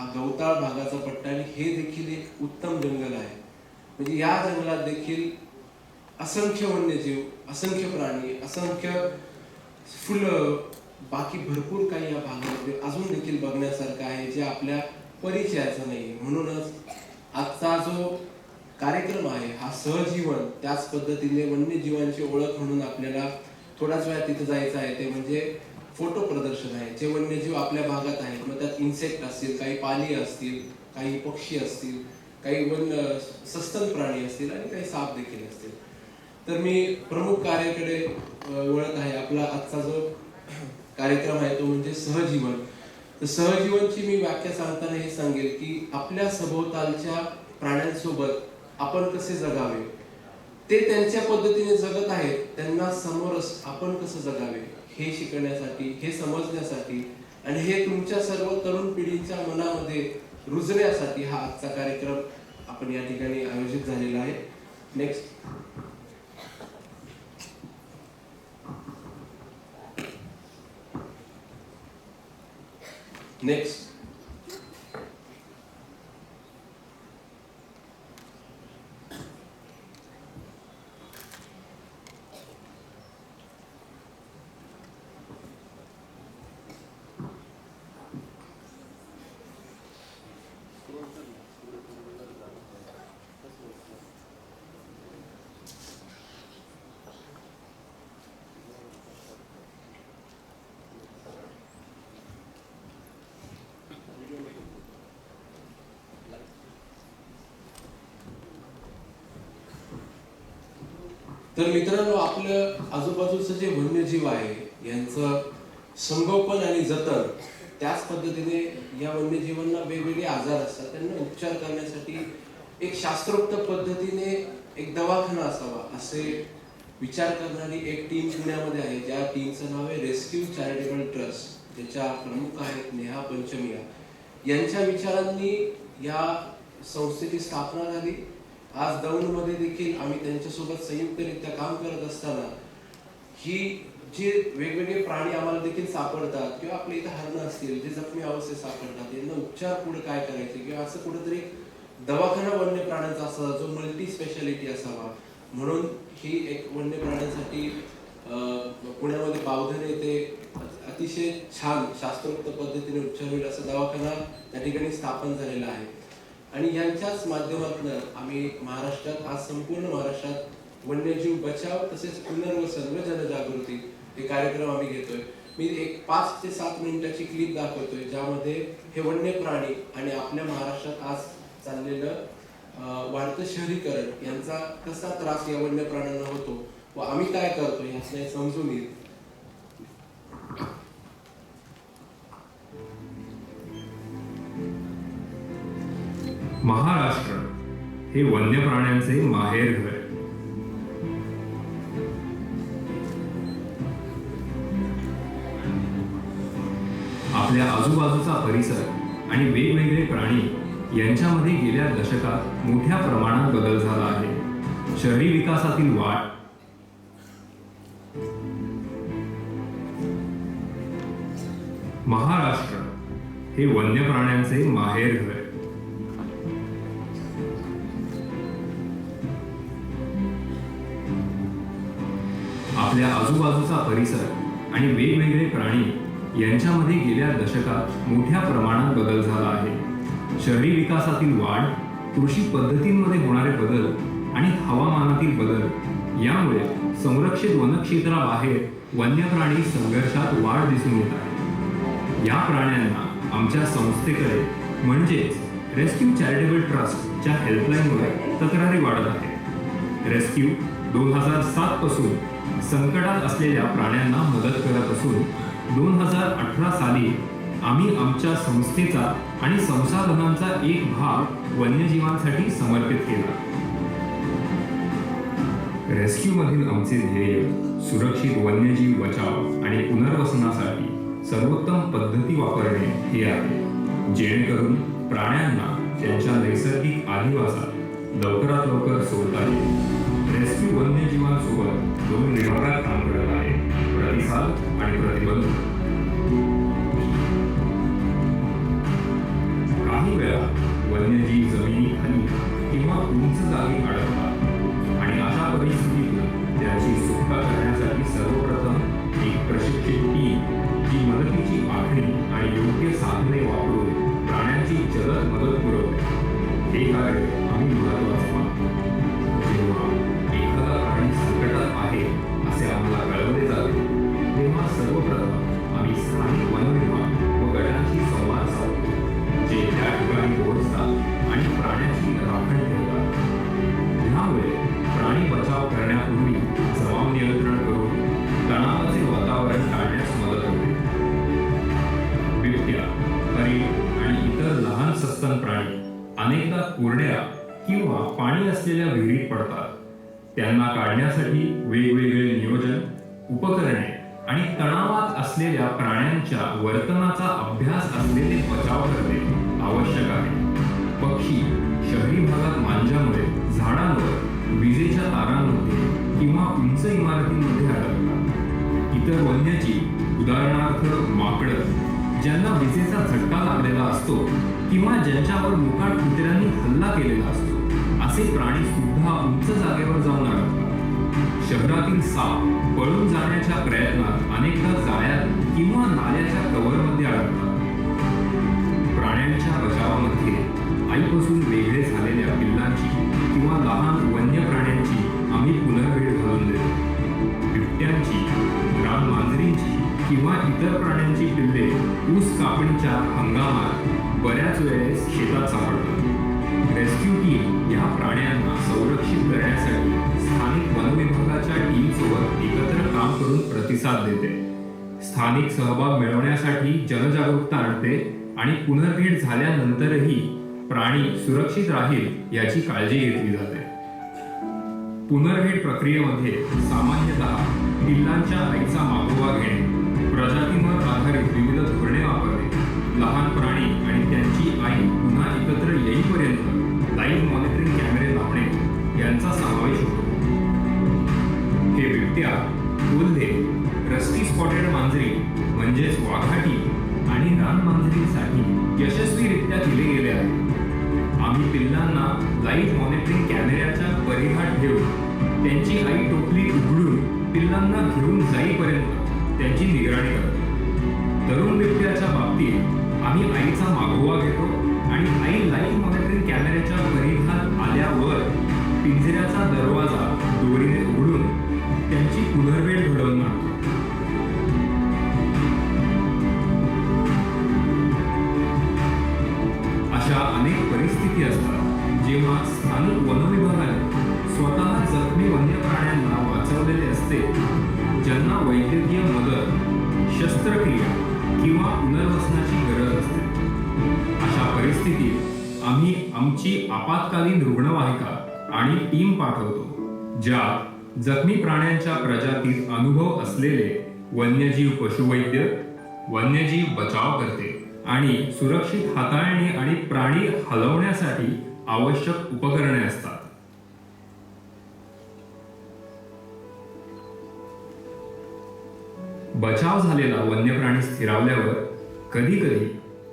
हा गवताळ भागाचा पट्टा आणि हे देखील एक उत्तम जंगल आहे. म्हणजे या जंगलात देखील असंख्य वन्यजीव असंख्य प्राणी असंख्य फुलं बाकी भरपूर काही या भागामध्ये अजून देखील बघण्यासारखं आहे जे आपल्या परिचयाचं नाही. म्हणूनच आजचा जो कार्यक्रम आहे हा सहजीवन त्याच पद्धतीने वन्यजीवांची ओळख म्हणून आपल्याला थोड्याच वेळा तिथे जायचं आहे. ते म्हणजे फोटो प्रदर्शन आहे जे वन्यजीव आपल्या भागात आहेत मग त्यात इन्सेक्ट असतील काही पाली असतील काही पक्षी असतील काही वन्य सस्तन प्राणी असतील आणि काही साप देखील असतील. तर मी प्रमुख कार्याकडे वळत आहे. आपला आजचा जो कार्यक्रम आहे तो म्हणजे सहजीवन. तर सहजीवनची मी व्याख्या सांगताना हे सांगेल की आपल्या सभोवतालच्या प्राण्यांसोबत आपण कसे जगावे? ते त्यांच्या पद्धतीने जगत आहेत त्यांना समोरच आपण कसं जगावे? हे शिकण्यासाठी हे समजण्यासाठी आणि हे तुमच्या सर्व तरुण पिढीच्या मनामध्ये रुजण्यासाठी हा आजचा कार्यक्रम आपण या ठिकाणी आयोजित झालेला आहे. नेक्स्ट नेक्स्ट तर मित्रांनो आपलं आजूबाजूचं जे वन्यजीव आहे यांचं संगोपन आणि जतन त्याच पद्धतीने या वन्यजीवांना वेगवेगळे आजार असतात. त्यांना उपचार करण्यासाठी एक शास्त्रोक्त पद्धतीने एक दवाखाना असावा असे विचार करणारी एक टीम पुण्यामध्ये आहे. ज्या टीमचं नाव आहे रेस्क्यू चॅरिटेबल ट्रस्ट ज्याच्या प्रमुख आहेत नेहा पंचमिया. यांच्या विचारांनी या संस्थेची स्थापना झाली. आज दौंडमध्ये देखील आम्ही त्यांच्यासोबत संयुक्तरित्या काम करत असताना ही जे वेगवेगळे प्राणी आम्हाला देखील सापडतात किंवा आपल्या इथं हरणं असतील जे जखमी अवस्थेत सापडतात यांना उपचार पुढे काय करायचे किंवा असं कुठेतरी दवाखाना वन्य प्राण्यांचा असावा जो मल्टी स्पेशालिटी असावा. म्हणून ही एक वन्य प्राण्यांसाठी अं, पुण्यामध्ये बावधन येथे अतिशय छान शास्त्रोक्त पद्धतीने उपचार होईल असा दवाखाना त्या ठिकाणी स्थापन झालेला आहे. आणि यांच्याच माध्यमातून आम्ही महाराष्ट्रात आज संपूर्ण महाराष्ट्रात वन्यजीव बचाव तसेच पुनर्वसन व जनजागृती हे कार्यक्रम आम्ही घेतोय. मी एक पाच ते सात मिनिटाची क्लिप दाखवतोय ज्यामध्ये हे वन्य प्राणी आणि आपल्या महाराष्ट्रात आज चाललेलं वाढतं शहरीकरण यांचा कसा त्रास या वन्य प्राण्यांना होतो व आम्ही काय करतो याचं समजून येईल महाराष्ट्र हे वन्य प्राण्यांचे माहेर घर. आपल्या आजूबाजूचा परिसर आणि वेगवेगळे प्राणी यांच्यामध्ये गेल्या दशकात मोठ्या प्रमाणात बदल झाला आहे. शहरी विकासातील वाढ महाराष्ट्र हे वन्य प्राण्यांचे माहेर घर. आपल्या आजूबाजूचा परिसर आणि वेगवेगळे प्राणी यांच्यामध्ये गेल्या दशकात मोठ्या प्रमाणात बदल झाला आहे. शहरी विकासातील वाढ कृषी पद्धतींमध्ये होणारे बदल आणि हवामानातील बदल यामुळे संरक्षित वनक्षेत्राबाहेर वन्य प्राणी संघर्षात वाढ दिसून येत आहे. या प्राण्यांना आमच्या संस्थेकडे म्हणजेच रेस्क्यू चॅरिटेबल ट्रस्टच्या हेल्पलाईनवर तक्रारी वाढत आहेत. रेस्क्यू दोन हजार सात पासून संकटात असलेल्या प्राण्यांना मदत करत असून दोन हजार अठरा साली आम्ही आमच्या संस्थेचा आणि संसाधनांचा एक भाग वन्यजीवांसाठी समर्पित केला. रेस्क्यूमधील आमचे ध्येय सुरक्षित वन्यजीव बचाव आणि पुनर्वसनासाठी सर्वोत्तम पद्धती वापरणे हे आहे. जेणेकरून प्राण्यांना त्यांच्या नैसर्गिक आदिवासात लवकरात लवकर सोडता येईल. रेस्क्यू वन्यजीवांसोबत दोन विभागात काम करत आहे. प्रतिसाद आणि प्रतिबंध. वन्यजीव जमिनीखाली किंवा उंच जागी अडकतात आणि अशा परिस्थितीतून त्याची सुटका करण्यासाठी सर्वप्रथम एक प्रशिक्षित टीम जी मदतीची आखणी आणि योग्य साधने वापरून प्राण्यांची जलद मदत पुरवते. हे कार्य आम्ही महत्त्वाचे करण्यासाठी वेगवेगळे नियोजन उपकरणे आणि तणावात असलेल्या प्राण्यांच्या वर्तनाचा अभ्यास असलेले बचाव करणे आवश्यक आहे. पक्षी शहरी भागात मांजामुळे झाडांवर विजेच्या तारांमध्ये किंवा उंच इमारतींमध्ये अडकतात इतर वन्यजीव उदाहरणार्थ माकडं ज्यांना विजेचा झटका लागलेला असतो किंवा ज्यांच्यावर मुकाट कुत्र्यांनी हल्ला केलेला असतो असे प्राणी सुद्धा उंच जागेवर जाऊन अडकतात शहरातील साप पळून जाण्याच्या प्रयत्नात अनेकदा जाळ्यात किंवा नाल्याच्या कवरमध्ये अडकतात. प्राण्यांच्या बचावामध्ये आईपासून वेगळे झालेल्या पिल्लांची किंवा लहान वन्य प्राण्यांची आम्ही पुनर्भेट घालून देतो. बिबट्यांची रान मांजरींची किंवा इतर प्राण्यांची पिल्ले ऊस कापणीच्या हंगामात बऱ्याच वेळेस शेतात सापडतात. रेस्क्यू टीम या प्राण्यांना संरक्षित करण्यासाठी विभागाच्या वनविभागाच्या टीमसोबत एकत्र काम करून प्रतिसाद देते. स्थानिक सहभाग मिळवण्यासाठी जनजागरूकता आणते आणि पुनर्भेट झाल्यानंतरही प्राणी सुरक्षित राहील याची काळजी घेतली जाते. पुनर्भेट प्रक्रियेमध्ये सामान्यतः पिल्लांच्या आईचा मागोवा घेणे प्रजातींवर आधारित विविध धोरणे वापरणे लहान प्राणी आणि त्यांची आई पुन्हा एकत्र येईपर्यंत लाईव्ह मॉनिटरिंग कॅमेरे लावणे यांचा समावेश होतो. हे कोल्हे स्पॉटेड मांजरी म्हणजेच वाघाटी आणि रान मांजरीसाठी यशस्वीरित्या दिले गेले आहे. आम्ही पिल्लांना लाईव्ह मॉनिटरिंग कॅमेऱ्याच्या परिघात ठेवून त्यांची आई टोपली उघडून पिल्लांना घेऊन जाईपर्यंत त्यांची निगराणी करतो. तरुण बिबट्याच्या बाबतीत आम्ही आईचा मागोवा घेतो आणि आई लाईव्ह मॉनिटरिंग कॅमेऱ्याच्या परिघात आल्यावर पिंजऱ्याचा दरवाजा दोरीने उघडून त्यांची पुनर्भेट घडवून आणतो अशा अनेक परिस्थिती असतात जेव्हा स्थानिक वनविभागाने स्वतः जखमी वन्य प्राण्यांना वाचवलेले असते ज्यांना वैद्यकीय मदत शस्त्रक्रिया किंवा पुनर्वसनाची गरज असते. अशा परिस्थितीत आम्ही आमची आपत्कालीन रुग्णवाहिका आणि टीम पाठवतो ज्यात जखमी प्राण्यांच्या प्रजातीत अनुभव असलेले वन्यजीव पशुवैद्य वन्यजीव बचाव करते आणि सुरक्षित हाताळणी आणि प्राणी हलवण्यासाठी आवश्यक उपकरणे असतात. बचाव झालेला वन्य प्राणी स्थिरावल्यावर कधी कधी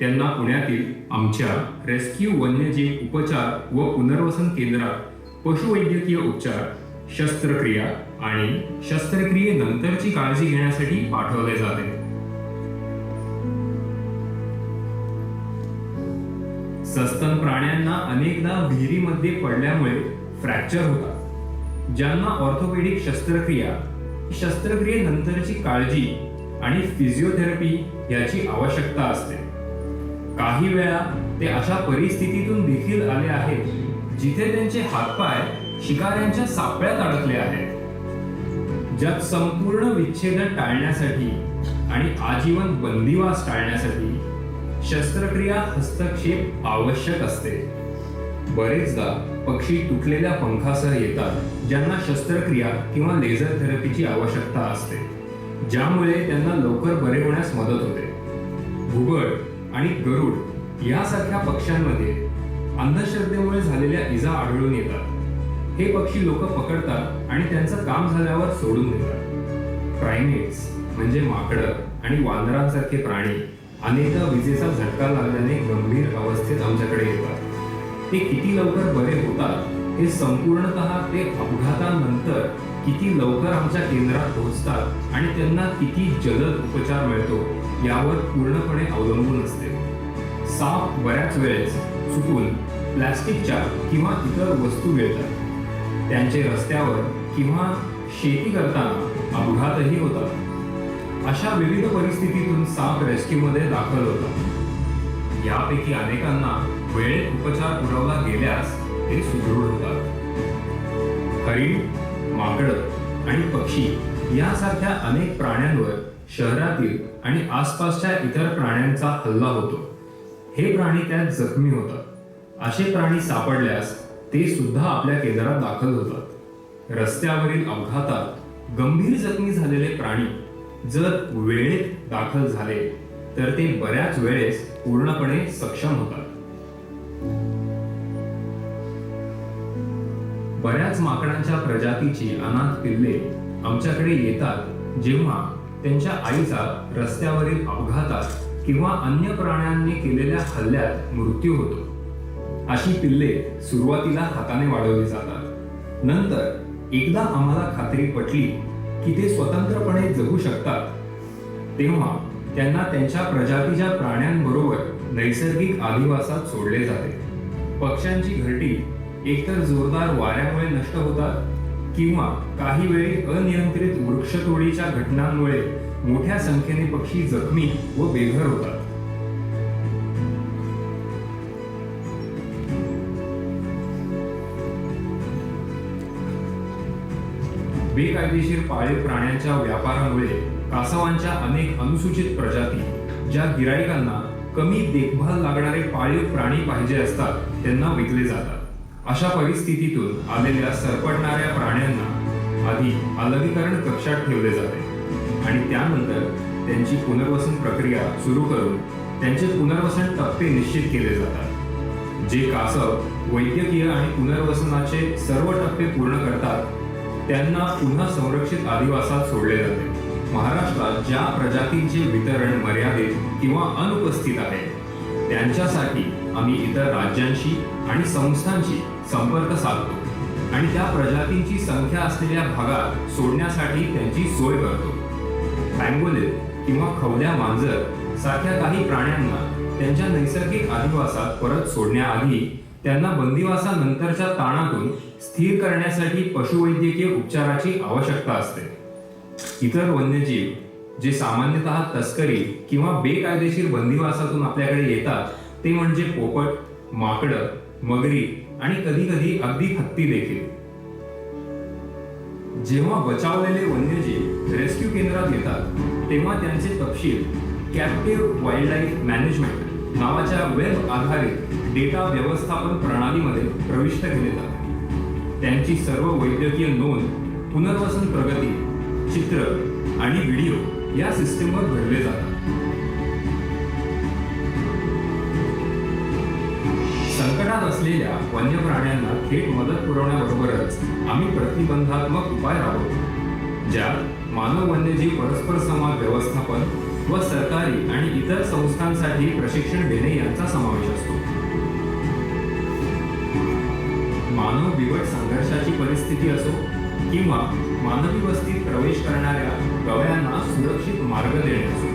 त्यांना पुण्यातील आमच्या रेस्क्यू वन्यजीव उपचार व पुनर्वसन केंद्रात पशुवैद्यकीय उपचार शस्त्रक्रिया आणि शस्त्रक्रियेनंतरची काळजी घेण्यासाठी पाठवले जाते. सस्तन प्राण्यांना अनेकदा विहिरीमध्ये पडल्यामुळे फ्रॅक्चर होतात. ज्यांना ऑर्थोपेडिक शस्त्रक्रिया शस्त्रक्रियेनंतरची काळजी आणि फिजिओथेरपी याची आवश्यकता असते. काही वेळा ते अशा परिस्थितीतून देखील आले आहेत जिथे त्यांचे हातपाय शिकाऱ्यांच्या सापळ्यात अडकले आहेत. ज्यात संपूर्ण विच्छेदन टाळण्यासाठी आणि आजीवन बंदिवास टाळण्यासाठी शस्त्रक्रिया हस्तक्षेप आवश्यक असते. बरेचदा पक्षी तुटलेल्या पंखासह येतात ज्यांना शस्त्रक्रिया किंवा लेझर थेरपीची आवश्यकता असते ज्यामुळे त्यांना लवकर बरे होण्यास मदत होते. घुबड आणि गरुड यासारख्या पक्ष्यांमध्ये अंधश्रद्धेमुळे झालेल्या इजा आढळून येतात. हे पक्षी लोक पकडतात आणि त्यांचं काम झाल्यावर सोडून देतात. प्रायमेट्स म्हणजे माकडं आणि वानरांसारखे प्राणी अनेकदा विजेचा झटका लागल्याने गंभीर अवस्थेत आमच्याकडे येतात. ते किती लवकर बरे होतात हे संपूर्णतः ते अपघातानंतर किती लवकर आमच्या केंद्रात पोहोचतात आणि त्यांना किती जलद उपचार मिळतो यावर पूर्णपणे अवलंबून असते. साप बऱ्याच वेळेस चुकून प्लॅस्टिकच्या किंवा इतर वस्तू मिळतात. त्यांचे रस्त्यावर किंवा शेती करताना अपघातही होतात. अशा विविध परिस्थितीतून साप रेस्क्यूमध्ये दाखल होतात. यापैकी अनेकांना वेळेत उपचार पुरवला गेल्यास ते सुदृढ होतात. हरिण माकडं आणि पक्षी यासारख्या अनेक प्राण्यांवर शहरातील आणि आसपासच्या इतर प्राण्यांचा हल्ला होतो. हे प्राणी त्यात जखमी होतात. असे प्राणी सापडल्यास ते सुद्धा आपल्या केंद्रात दाखल होतात. रस्त्यावरील अपघातात गंभीर जखमी झालेले प्राणी जर वेळेत दाखल झाले तर ते बऱ्याच वेळेस पूर्णपणे सक्षम होतात. बऱ्याच माकडांच्या प्रजातीची अनाथ पिल्ले आमच्याकडे येतात जेव्हा त्यांच्या आईचा रस्त्यावरील अपघातात किंवा अन्य प्राण्यांनी केलेल्या हल्ल्यात मृत्यू होतो. अशी पिल्ले सुरुवातीला हाताने वाढवली जातात. नंतर एकदा आम्हाला खात्री पटली की ते स्वतंत्रपणे जगू शकतात. तेव्हा त्यांना त्यांच्या प्रजातीच्या प्राण्यांबरोबर नैसर्गिक आदिवासात सोडले जाते. पक्ष्यांची घरटी एकतर जोरदार वाऱ्यामुळे नष्ट होतात किंवा काही वेळी अनियंत्रित वृक्षतोडीच्या घटनांमुळे मोठ्या संख्येने पक्षी जखमी व बेघर होतात. बेकायदेशीर पाळीव प्राण्यांच्या व्यापारामुळे कासवांच्या अनेक अनुसूचित प्रजाती ज्या गिराईकांना कमी देखभाल लागणारे पाळीव प्राणी पाहिजे असतात त्यांना विकले जातात. अशा परिस्थितीतून आलेल्या सरपटणाऱ्या प्राण्यांना आधी अलगीकरण कक्षात ठेवले जाते आणि त्यानंतर त्यांची पुनर्वसन प्रक्रिया सुरू करून त्यांचे पुनर्वसन टप्पे निश्चित केले जातात. जे कासव वैद्यकीय आणि पुनर्वसनाचे सर्व टप्पे पूर्ण करतात त्यांना पुन्हा संरक्षित आदिवासात सोडले जाते. महाराष्ट्रात ज्या प्रजातींचे वितरण मर्यादित किंवा अनुपस्थित आहे त्यांच्यासाठी आम्ही इतर राज्यांशी आणि संस्थांशी संपर्क साधतो आणि त्या प्रजातींची संख्या असलेल्या भागात सोडण्यासाठी त्यांची सोय करतो. पँगोलिन किंवा खवल्या मांजर सारख्या काही प्राण्यांना त्यांच्या नैसर्गिक अधिवासात परत सोडण्याआधी त्यांना बंदिवासानंतरच्या ताणातून स्थिर करण्यासाठी पशुवैद्यकीय उपचाराची आवश्यकता असते. इतर वन्यजीव जे सामान्यतः तस्करी किंवा बेकायदेशीर बंदिवासातून आपल्याकडे येतात ते म्हणजे पोपट माकडं मगरी आणि कधी कधी अगदी हत्ती देखील. जेव्हा बचावलेले वन्यजीव रेस्क्यू केंद्रात येतात तेव्हा त्यांचे तपशील कॅप्टिव्ह वाईल्ड लाईफ मॅनेजमेंट नावाच्या वेब आधारित डेटा व्यवस्थापन प्रणालीमध्ये प्रविष्ट केले जाते. त्यांची सर्व वैद्यकीय नोंद पुनर्वसन प्रगती चित्र आणि व्हिडिओ या सिस्टीमवर भरले जातात. संकटात असलेल्या वन्य प्राण्यांना थेट मदत पुरवण्याबरोबरच आम्ही प्रतिबंधात्मक उपाय राबवतो ज्यात मानव वन्यजीव परस्पर संवाद व्यवस्थापन व सरकारी आणि इतर संस्थांसाठी प्रशिक्षण देणे यांचा समावेश असतो. मानव बिवट संघर्षाची परिस्थिती असो किंवा मानवी वस्तीत प्रवेश करणाऱ्या गव्यांना सुरक्षित मार्ग देणे असो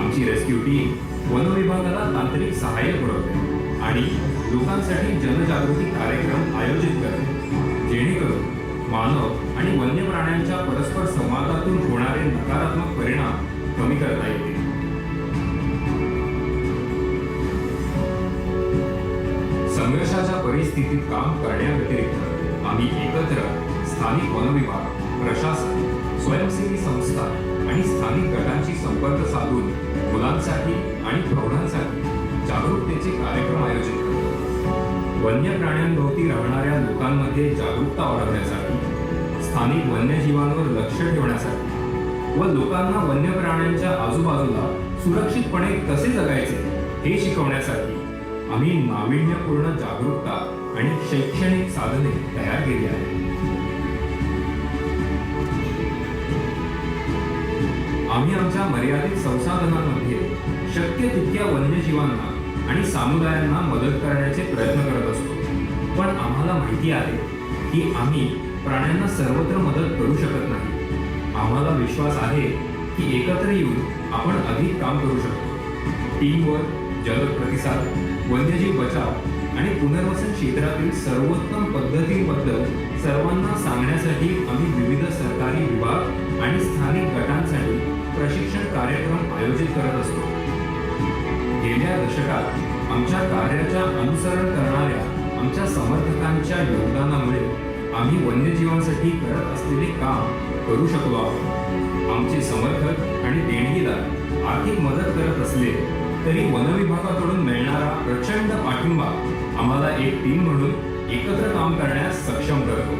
आमची रेस्क्यू टीम वनविभागाला तांत्रिक सहाय्य पुरवते आणि लोकांसाठी जनजागृती कार्यक्रम आयोजित करते जेणेकरून मानव आणि वन्य प्राण्यांच्या परस्पर संवादातून होणारे नकारात्मक परिणाम कमी करता येतील संघर्षाच्या परिस्थितीत काम करण्याव्यतिरिक्त आम्ही एकत्र स्थानिक वनविभाग प्रशासन स्वयंसेवी संस्था आणि स्थानिक गटांशी संपर्क साधून मुलांसाठी आणि प्रौढांसाठी जागरूकतेचे कार्यक्रम आयोजित करतो. वन्य प्राण्यांभोवती राहणाऱ्या लोकांमध्ये जागरूकता वाढवण्यासाठी स्थानिक वन्यजीवांवर लक्ष ठेवण्यासाठी व लोकांना वन्य प्राण्यांच्या आजूबाजूला सुरक्षितपणे कसे जगायचे हे शिकवण्यासाठी आम्ही नाविन्यपूर्ण जागरूकता आणि शैक्षणिक साधने तयार केली आहेत. आम्ही आमच्या मर्यादित संसाधनांमध्ये शक्य तितक्या वन्यजीवांना आणि समुदायांना मदत करण्याचे प्रयत्न करत असतो. पण आम्हाला माहिती आहे की आम्ही प्राण्यांना सर्वत्र मदत करू शकत नाही. आम्हाला विश्वास आहे की एकत्र येऊन आपण अधिक काम करू शकतो. टीमवर्क जलद प्रतिसाद वन्यजीव बचाव आणि पुनर्वसन क्षेत्रातील सर्वोत्तम पद्धतींबद्दल सर्वांना सांगण्यासाठी आम्ही विविध सरकारी विभाग आणि स्थानिक गटांसाठी प्रशिक्षण कार्यक्रम आयोजित करत असतो. गेल्या दशकात आमच्या कार्याच्या अनुसरण करणाऱ्या आमच्या समर्थकांच्या योगदानामुळे आम्ही वन्यजीवांसाठी करत असलेले काम करू शकलो आहोत. आमचे समर्थक आणि देणगीदार आर्थिक मदत करत असले तरी वनविभागाकडून मिळणारा प्रचंड पाठिंबा आम्हाला एक टीम म्हणून एकत्र काम करण्यास सक्षम करतो.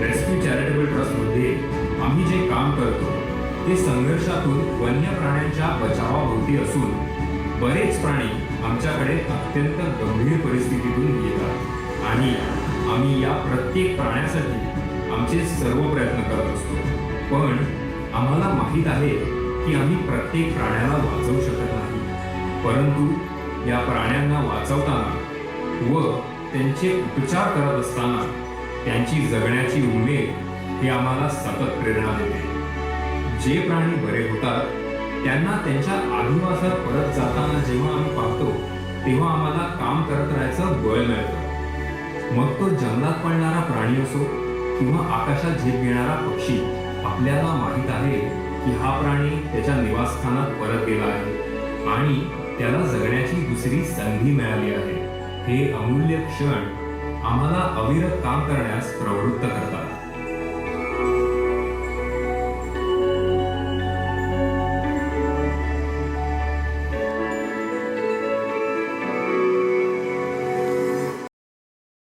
रेस्क्यू चॅरिटेबल ट्रस्टमध्ये आम्ही जे काम करतो ते संघर्षातून वन्य प्राण्यांच्या बचावाभोवती असून बरेच प्राणी आमच्याकडे अत्यंत गंभीर परिस्थितीतून येतात आणि आम्ही या प्रत्येक प्राण्यासाठी आमचे सर्व प्रयत्न करत असतो. पण आम्हाला माहीत आहे की आम्ही प्रत्येक प्राण्याला वाचवू शकत नाही. परंतु या प्राण्यांना वाचवताना व त्यांचे उपचार करत असताना त्यांची जगण्याची उमेद ही आम्हाला सतत प्रेरणा देते. जे प्राणी बरे होतात त्यांना त्यांच्या आदिवासात परत जाताना जेव्हा आम्ही पाहतो तेव्हा आम्हाला काम करत राहायचं बळ मिळतं. मग तो जंगलात पडणारा प्राणी असो किंवा आकाशात झेप घेणारा पक्षी आपल्याला माहीत आहे की हा प्राणी त्याच्या निवासस्थानात परत गेला आहे आणि त्याला जगण्याची दुसरी संधी मिळाली आहे. हे अमूल्य क्षण आम्हाला अविरत काम करण्यास प्रवृत्त करतात.